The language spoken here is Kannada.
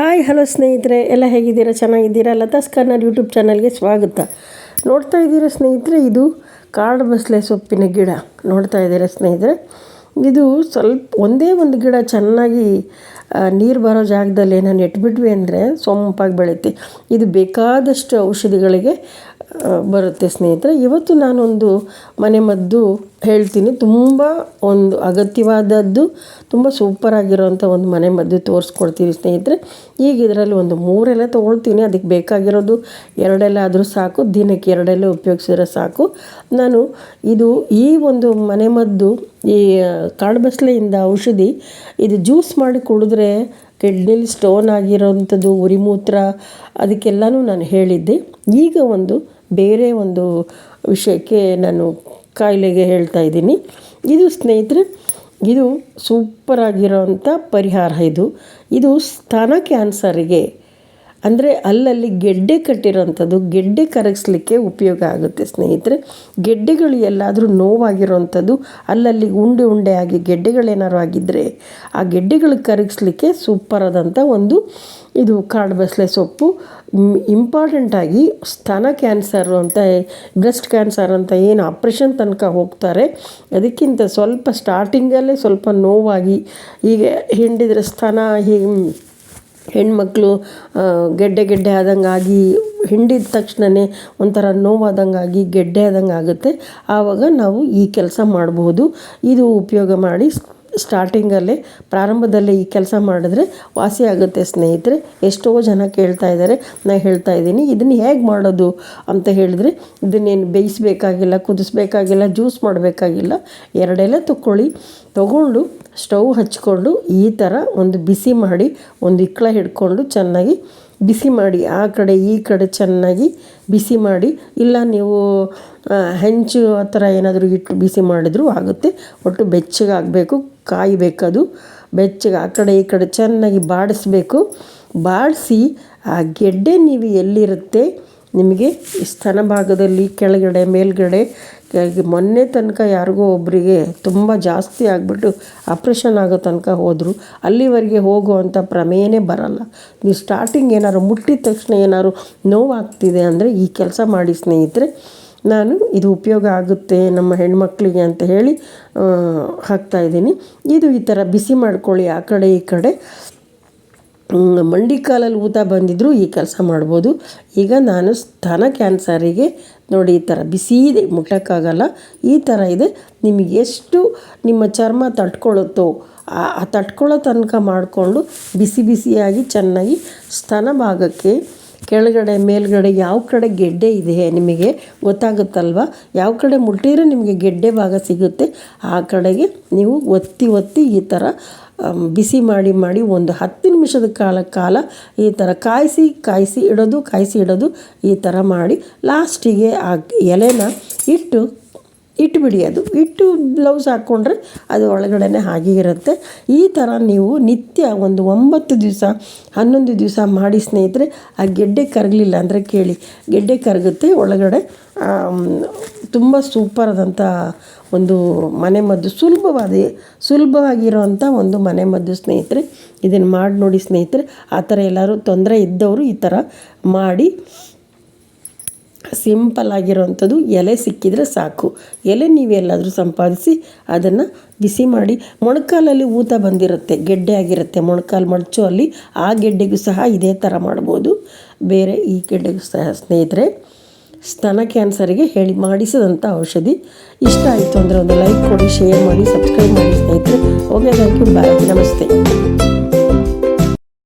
ಹಾಯ್, ಹಲೋ ಸ್ನೇಹಿತರೆ. ಎಲ್ಲ ಹೇಗಿದ್ದೀರಾ? ಚೆನ್ನಾಗಿದ್ದೀರಾ? ಲತಾಸ್ ಕನ್ನಡ ಯೂಟ್ಯೂಬ್ ಚಾನಲ್ಗೆ ಸ್ವಾಗತ. ನೋಡ್ತಾ ಇದ್ದೀರಾ ಸ್ನೇಹಿತರೆ, ಇದು ಕಾಡು ಬಸಳೆ ಸೊಪ್ಪಿನ ಗಿಡ. ನೋಡ್ತಾ ಇದ್ದೀರಾ ಸ್ನೇಹಿತರೆ? ಇದು ಸ್ವಲ್ಪ ಒಂದೇ ಒಂದು ಗಿಡ ಚೆನ್ನಾಗಿ ನೀರು ಬರೋ ಜಾಗದಲ್ಲಿ ಏನೋ ನೆಟ್ಬಿಟ್ವಿ ಅಂದರೆ ಸೊಂಪಾಗಿ ಬೆಳೆಯುತ್ತೆ ಇದು ಬೇಕಾದಷ್ಟು ಔಷಧಿಗಳಿಗೆ ಬರುತ್ತೆ ಸ್ನೇಹಿತರೆ. ಇವತ್ತು ನಾನೊಂದು ಮನೆಮದ್ದು ಹೇಳ್ತೀನಿ. ತುಂಬ ಒಂದು ಅಗತ್ಯವಾದದ್ದು, ತುಂಬ ಸೂಪರ್ ಒಂದು ಒಂದು ಮನೆಮದ್ದು ತೋರಿಸ್ಕೊಡ್ತೀನಿ ಸ್ನೇಹಿತರೆ. ಈಗ ಇದರಲ್ಲಿ ಒಂದು ಮೂರೆಲ್ಲ ತೊಗೊಳ್ತೀನಿ. ಅದಕ್ಕೆ ಬೇಕಾಗಿರೋದು ಎರಡೆಲ್ಲ ಆದರೂ ಸಾಕು. ದಿನಕ್ಕೆ ಎರಡೆಲ್ಲ ಉಪಯೋಗಿಸಿದ್ರೆ ಸಾಕು. ನಾನು ಇದು ಈ ಒಂದು ಮನೆಮದ್ದು ಈ ಕಾಡುಬಸ್ಲೆಯಿಂದ ಔಷಧಿ ಇದು ಜ್ಯೂಸ್ ಮಾಡಿ ಕುಡಿದ್ರೆ ಕಿಡ್ನಿಲಿ ಸ್ಟೋನ್ ಆಗಿರೋವಂಥದ್ದು ಉರಿಮೂತ್ರ ಅದಕ್ಕೆಲ್ಲನೂ ನಾನು ಹೇಳಿದ್ದೆ. ಈಗ ಒಂದು ಬೇರೆ ಒಂದು ವಿಷಯಕ್ಕೆ ನಾನು ಕಾಯಿಲೆಗೆ ಹೇಳ್ತಾ ಇದ್ದೀನಿ. ಇದು ಸ್ನೇಹಿತರೆ, ಇದು ಸೂಪರ್ ಆಗಿರೋವಂಥ ಪರಿಹಾರ ಇದು. ಇದು ಸ್ತನ ಕ್ಯಾನ್ಸರಿಗೆ ಅಂದರೆ ಅಲ್ಲಲ್ಲಿ ಗೆಡ್ಡೆ ಕಟ್ಟಿರೋವಂಥದ್ದು ಗೆಡ್ಡೆ ಕರಗಿಸ್ಲಿಕ್ಕೆ ಉಪಯೋಗ ಆಗುತ್ತೆ ಸ್ನೇಹಿತರೆ. ಗೆಡ್ಡೆಗಳು ಎಲ್ಲಾದರೂ ನೋವಾಗಿರೋವಂಥದ್ದು ಅಲ್ಲಲ್ಲಿ ಉಂಡೆ ಉಂಡೆ ಆಗಿ ಗೆಡ್ಡೆಗಳೇನಾದ್ರು ಆಗಿದ್ದರೆ ಆ ಗೆಡ್ಡೆಗಳು ಕರಗಿಸ್ಲಿಕ್ಕೆ ಸೂಪರ್ ಆದಂಥ ಒಂದು ಇದು ಕಾಡು ಬಸಳೆ ಸೊಪ್ಪು ಇಂಪಾರ್ಟೆಂಟಾಗಿ ಸ್ತನ ಕ್ಯಾನ್ಸರು ಅಂತ ಬ್ರೆಸ್ಟ್ ಕ್ಯಾನ್ಸರ್ ಅಂತ ಏನು ಆಪ್ರೇಷನ್ ತನಕ ಹೋಗ್ತಾರೆ. ಅದಕ್ಕಿಂತ ಸ್ವಲ್ಪ ಸ್ಟಾರ್ಟಿಂಗಲ್ಲೇ ಸ್ವಲ್ಪ ನೋವಾಗಿ, ಹೀಗೆ ಹಿಂಡಿದ್ರೆ ಸ್ತನ, ಹೀಗೆ ಹೆಣ್ಮಕ್ಳು ಗೆಡ್ಡೆ ಗೆಡ್ಡೆ ಆದಂಗೆ ಆಗಿ ಹಿಂಡಿದ ತಕ್ಷಣವೇ ಒಂಥರ ನೋವಾದಂಗಾಗಿ, ಗೆಡ್ಡೆ ಆದಂಗೆ ಆಗುತ್ತೆ ಆವಾಗ ನಾವು ಈ ಕೆಲಸ ಮಾಡಬಹುದು ಇದು ಉಪಯೋಗ ಮಾಡಿ ಸ್ಟಾರ್ಟಿಂಗಲ್ಲೇ ಪ್ರಾರಂಭದಲ್ಲೇ ಈ ಕೆಲಸ ಮಾಡಿದ್ರೆ ವಾಸಿ ಆಗುತ್ತೆ ಸ್ನೇಹಿತರೆ. ಎಷ್ಟೋ ಜನ ಕೇಳ್ತಾ ಇದ್ದಾರೆ. ನಾನು ಹೇಳ್ತಾ ಇದ್ದೀನಿ, ಇದನ್ನು ಹೇಗೆ ಮಾಡೋದು ಅಂತ ಹೇಳಿದ್ರೆ, ಇದನ್ನೇನು ಬೇಯಿಸಬೇಕಾಗಿಲ್ಲ, ಕುದಿಸ್ಬೇಕಾಗಿಲ್ಲ, ಜ್ಯೂಸ್ ಮಾಡಬೇಕಾಗಿಲ್ಲ, ಎರಡೆಲ್ಲ ತಗೊಳ್ಳಿ ತಗೊಂಡು, ಸ್ಟವ್ ಹಚ್ಕೊಂಡು, ಈ ಥರ ಒಂದು ಬಿಸಿ ಮಾಡಿ, ಒಂದು ಇಕ್ಕಳ ಹಿಡ್ಕೊಂಡು ಚೆನ್ನಾಗಿ ಬಿಸಿ ಮಾಡಿ, ಆ ಕಡೆ ಈ ಕಡೆ ಚೆನ್ನಾಗಿ ಬಿಸಿ ಮಾಡಿ, ಇಲ್ಲ ನೀವು ಹೆಂಚು ಆ ಥರ ಏನಾದರೂ ಇಟ್ಟು ಬಿಸಿ ಮಾಡಿದ್ರೂ ಆಗುತ್ತೆ. ಒಟ್ಟು ಬೆಚ್ಚಗಾಗಬೇಕು ಕಾಯಬೇಕದು. ಬೆಚ್ಚಗೆ ಆ ಕಡೆ ಈ ಕಡೆ ಚೆನ್ನಾಗಿ ಬಾಡಿಸ್ಬೇಕು. ಬಾಡಿಸಿ ಆ ಗೆಡ್ಡೆ ನೀವು ಎಲ್ಲಿರುತ್ತೆ? ನಿಮಗೆ ಸ್ತನ ಭಾಗದಲ್ಲಿ, ಕೆಳಗಡೆ, ಮೇಲ್ಗಡೆ ಮೊನ್ನೆ ತನಕ ಯಾರಿಗೋ ಒಬ್ಬರಿಗೆ ತುಂಬ ಜಾಸ್ತಿ ಆಗಿಬಿಟ್ಟು ಆಪ್ರೇಷನ್ ಆಗೋ ತನಕ ಹೋದರು. ಅಲ್ಲಿವರೆಗೆ ಹೋಗುವಂಥ ಪ್ರಮೇಯನೇ ಬರಲ್ಲ. ನೀವು ಸ್ಟಾರ್ಟಿಂಗ್ ಏನಾದ್ರು ಮುಟ್ಟಿದ ತಕ್ಷಣ ಏನಾದ್ರು ನೋವಾಗ್ತಿದೆ ಅಂದರೆ ಈ ಕೆಲಸ ಮಾಡಿ ಸ್ನೇಹಿತರೆ, ನಾನು ಇದು ಉಪಯೋಗ ಆಗುತ್ತೆ ನಮ್ಮ ಹೆಣ್ಮಕ್ಳಿಗೆ ಅಂತ ಹೇಳಿ ಹಾಕ್ತಾ ಹಾಕ್ತಾಯಿದ್ದೀನಿ ಇದು ಈ ಥರ ಬಿಸಿ ಮಾಡ್ಕೊಳ್ಳಿ ಆ ಕಡೆ ಈ ಕಡೆ. ಹ್ಮ್, ಮಂಡಿ ಕಾಲಲ್ಲಿ ಊತ ಬಂದಿದ್ದರೂ ಈ ಕೆಲಸ ಮಾಡ್ಬೋದು. ಈಗ ನಾನು ಸ್ತನ ಕ್ಯಾನ್ಸರಿಗೆ ನೋಡಿ ಈ ಥರ ಬಿಸಿ ಇದೆ ಮುಟ್ಟೋಕ್ಕಾಗಲ್ಲ. ಈ ಥರ ಇದೆ. ನಿಮಗೆ ಎಷ್ಟು ನಿಮ್ಮ ಚರ್ಮ ತಟ್ಕೊಳ್ಳುತ್ತೋ ಆ ತಟ್ಕೊಳ್ಳೋ ತನಕ ಮಾಡಿಕೊಂಡು ಬಿಸಿ ಬಿಸಿಯಾಗಿ ಚೆನ್ನಾಗಿ ಸ್ತನ ಭಾಗಕ್ಕೆ ಕೆಳಗಡೆ, ಮೇಲ್ಗಡೆ ಯಾವ ಕಡೆ ಗೆಡ್ಡೆ ಇದೆ ನಿಮಗೆ ಗೊತ್ತಾಗುತ್ತಲ್ವ? ಯಾವ ಕಡೆ ಮುಟ್ಟಿದ್ರೆ ನಿಮಗೆ ಗೆಡ್ಡೆ ಭಾಗ ಸಿಗುತ್ತೆ. ಆ ಕಡೆಗೆ ನೀವು ಒತ್ತಿ ಒತ್ತಿ ಈ ಥರ ಬಿಸಿ ಮಾಡಿ ಮಾಡಿ ಒಂದು ಹತ್ತು ನಿಮಿಷದ ಕಾಲ ಕಾಲ ಈ ಥರ ಕಾಯಿಸಿ ಕಾಯಿಸಿ ಇಡೋದು ಕಾಯಿಸಿ ಇಡೋದು ಈ ಥರ ಮಾಡಿ ಲಾಸ್ಟಿಗೆ ಆ ಎಲೆನ ಇಟ್ಟು ಇಟ್ಬಿಡಿ ಅದು. ಇಟ್ಟು ಬ್ಲೌಸ್ ಹಾಕ್ಕೊಂಡ್ರೆ ಅದು ಒಳಗಡೆ ಹಾಗೆ ಇರುತ್ತೆ. ಈ ಥರ ನೀವು ನಿತ್ಯ ಒಂದು ಒಂಬತ್ತು ದಿವಸ, ಹನ್ನೊಂದು ದಿವಸ ಮಾಡಿ ಸ್ನೇಹಿತರೆ, ಆ ಗೆಡ್ಡೆ ಕರಗಲಿಲ್ಲ ಅಂದರೆ ಕೇಳಿ. ಗೆಡ್ಡೆ ಕರಗುತ್ತೆ, ಒಳಗಡೆ ತುಂಬ ಸೂಪರಾದಂಥ ಒಂದು ಮನೆಮದ್ದು ಸುಲಭವಾದ ಸುಲಭವಾಗಿರುವಂಥ ಒಂದು ಮನೆಮದ್ದು ಸ್ನೇಹಿತರೆ. ಇದನ್ನು ಮಾಡಿ ನೋಡಿ ಸ್ನೇಹಿತರೆ. ಆ ಥರ ಎಲ್ಲರೂ ತೊಂದರೆ ಇದ್ದವರು ಈ ಥರ ಮಾಡಿ ಸಿಂಪಲ್ ಆಗಿರೋವಂಥದ್ದು ಎಲೆ ಸಿಕ್ಕಿದರೆ ಸಾಕು. ಎಲೆ ನೀವೆಲ್ಲಾದರೂ ಸಂಪಾದಿಸಿ ಅದನ್ನು ಬಿಸಿ ಮಾಡಿ, ಮೊಣಕಾಲಲ್ಲಿ ಊತ ಬಂದಿರುತ್ತೆ, ಗೆಡ್ಡೆ ಆಗಿರುತ್ತೆ, ಮೊಣಕಾಲು ಮಡಚು ಅಲ್ಲಿ ಆ ಗೆಡ್ಡೆಗೂ ಸಹ ಇದೇ ಥರ ಮಾಡ್ಬೋದು. ಬೇರೆ ಈ ಗೆಡ್ಡೆಗೂ ಸಹ ಸ್ನೇಹಿತರೆ, ಸ್ತನ ಕ್ಯಾನ್ಸರಿಗೆ ಹೇಳಿ ಮಾಡಿಸಿದಂಥ ಔಷಧಿ. ಇಷ್ಟ ಆಯಿತು ಅಂದರೆ ಒಂದು ಲೈಕ್ ಕೊಡಿ, ಶೇರ್ ಮಾಡಿ, ಸಬ್ಸ್ಕ್ರೈಬ್ ಮಾಡಿ ಸ್ನೇಹಿತರೆ. ಓಕೆ ಥ್ಯಾಂಕ್ ಯು ಬಾಯ್, ನಮಸ್ತೆ.